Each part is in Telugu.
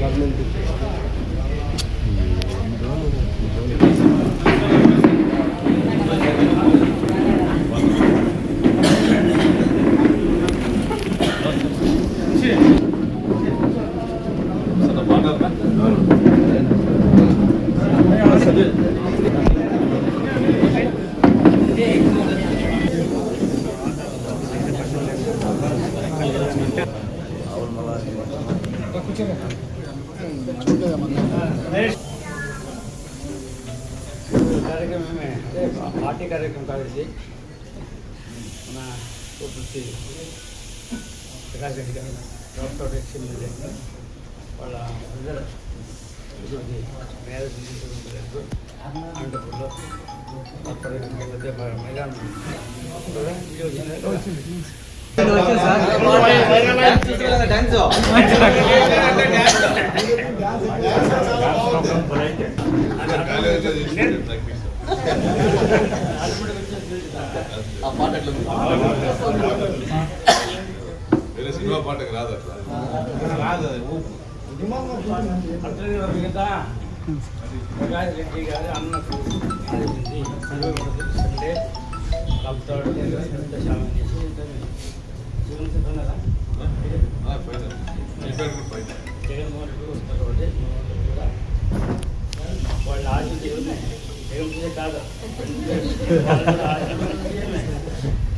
गवर्नमेंट कार्यक्रम में पार्टी कार्यक्रम का वैसे मैं वो प्रति प्रकाश रेड्डी का डॉक्टर एक्शन में देखते వాళ్ళ మ్యారేజ్ అనంతపూర్లో మధ్య మైదానం వేరే సినిమా పాటకు రాదు అట్లా అట్లనే మిగతా జగన్మోహన్ రెడ్డి వస్తారు కాబట్టి కూడా వాళ్ళ ఆశించి జగన్ కాదు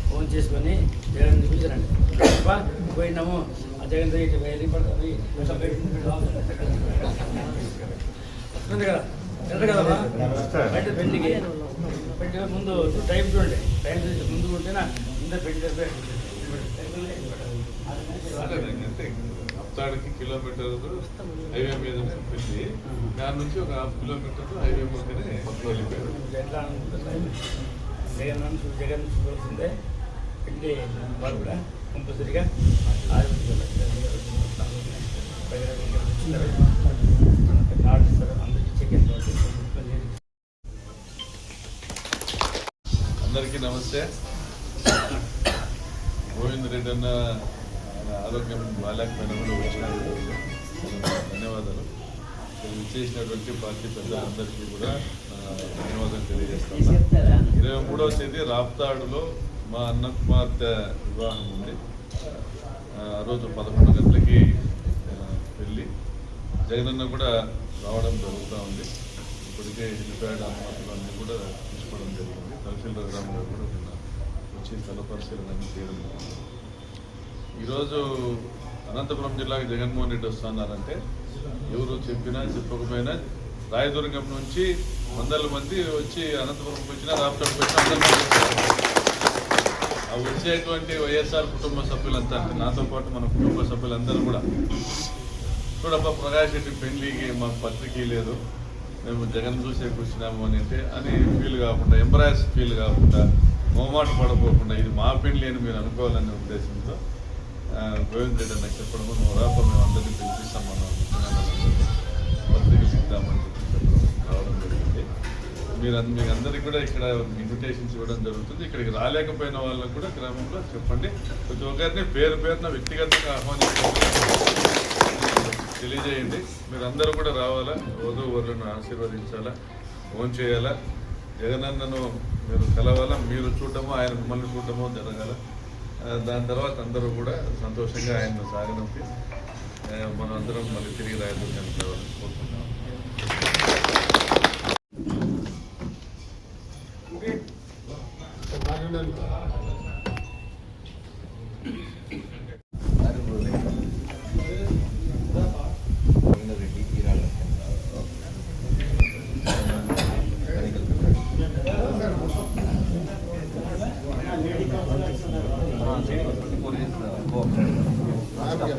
ఫోన్ చేసుకొని జగన్ చూపించారండి పోయినాము ఆ జగన్ దగ్గరికి వెళ్ళి పడుతుంది వస్తుంది కదా వెళ్ళదు కదా బయట పెళ్ళికి పెళ్ళి ముందు టైం చూడండి. టైం చూసి ముందు ఉంటేనా ముందే పెళ్ళి అప్తాడికి కిలోమీటర్ హైవే మీద పెట్టి దాని నుంచి ఒక హాఫ్ కిలోమీటర్ హైవే మీదనే వెళ్ళిపోయారు. జగన్ జగన్ చూడాల్సిందే పెళ్ళి వాళ్ళు కూడా కంపల్సరిగా అందరికీ నమస్తే. గోవింద్ రెడ్డి అన్న ఆరోగ్యం బాగాలేకపోయినా కూడా వచ్చినందుకు ధన్యవాదాలు. విచ్చేసినటువంటి పార్టీ పెద్దలందరికీ కూడా ధన్యవాదాలు తెలియజేస్తాను ఇరవై మూడవ తేదీ రాప్తాడులో మా అన్న కుమార్తె వివాహం ఉంది. ఆ రోజు పదకొండు గంటలకి ఆ, వెళ్ళి జగనన్న కూడా రావడం జరుగుతూ ఉంది. ఇప్పటికే హెలిప్యాడ్ అనుమతులు అన్నీ కూడా తీసుకోవడం జరిగింది. తహసీల్దార్ గ్రామం కూడా నిన్న వచ్చి స్థల పరిశీలన చేయడం జరిగింది. ఈరోజు అనంతపురం జిల్లాకి జగన్మోహన్ రెడ్డి వస్తున్నారంటే ఎవరు చెప్పినా చెప్పకపోయినా రాయదుర్గం నుంచి వందల మంది వచ్చి అనంతపురంకి వచ్చినా రాష్ట్రం వచ్చినా వచ్చేటువంటి వైఎస్ఆర్ కుటుంబ సభ్యులంతా నాతో పాటు మన కుటుంబ సభ్యులందరూ కూడా చూడప్ప ప్రకాష్ రెడ్డి పెళ్ళికి మాకు పత్రిక లేదు. మేము జగన్ చూసే కూర్చున్నాము అని అంటే అని ఫీల్ కాకుండా ఎంబ్రాస్ ఫీల్ కాకుండా మోమాట పడకోకుండా ఇది మా పెళ్ళి అని మీరు అనుకోవాలనే ఉద్దేశంతో గోవింద్ రెడ్డి అన్న చెప్పడం నువ్వు రాప మేము అందరినీ పిలిపిస్తాం మనం పత్రికలు ఇద్దామని చెప్పి చెప్పడం రావడం జరిగింది మీరు అంద- మీకు అందరికీ కూడా ఇక్కడ ఇన్విటేషన్స్ ఇవ్వడం జరుగుతుంది ఇక్కడికి రాలేకపోయిన వాళ్ళకు కూడా గ్రామంలో చెప్పండి ప్రతి ఒక్కరిని పేరు పేరున వ్యక్తిగతంగా ఆహ్వానించాలి తెలియజేయండి మీరు అందరూ కూడా రావాలా వధు వరులను ఆశీర్వదించాలా ఫోన్ చేయాలా జగనన్నను మీరు కలవాలా మీరు చూడటమో ఆయన మిమ్మల్ని చూడటమో జరగాల దాని తర్వాత అందరూ కూడా సంతోషంగా ఆయన్ను సాగనంపి మనం అందరం మళ్ళీ తిరిగి రాయడం కోరుకుంటున్నాం నా-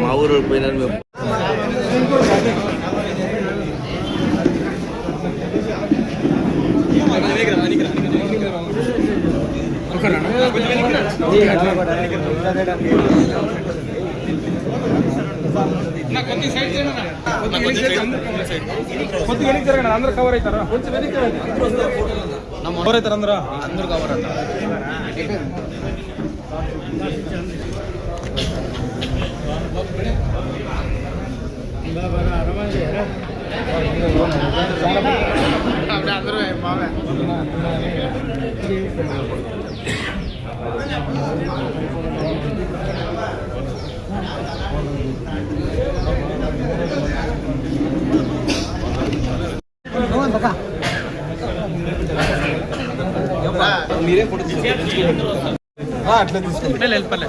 మా ఊరు పోయినారు మేము. కొద్దిగా వెనక్కి జరగండి అందరూ కవర్ అవుతారా కొంచెం వెనక్కి రండి. కవర్ అవుతారు అందరూ అందరూ కవర్ అవుతారు బాగా అట్లా తీసుకుంటే వెళ్ళిపోలే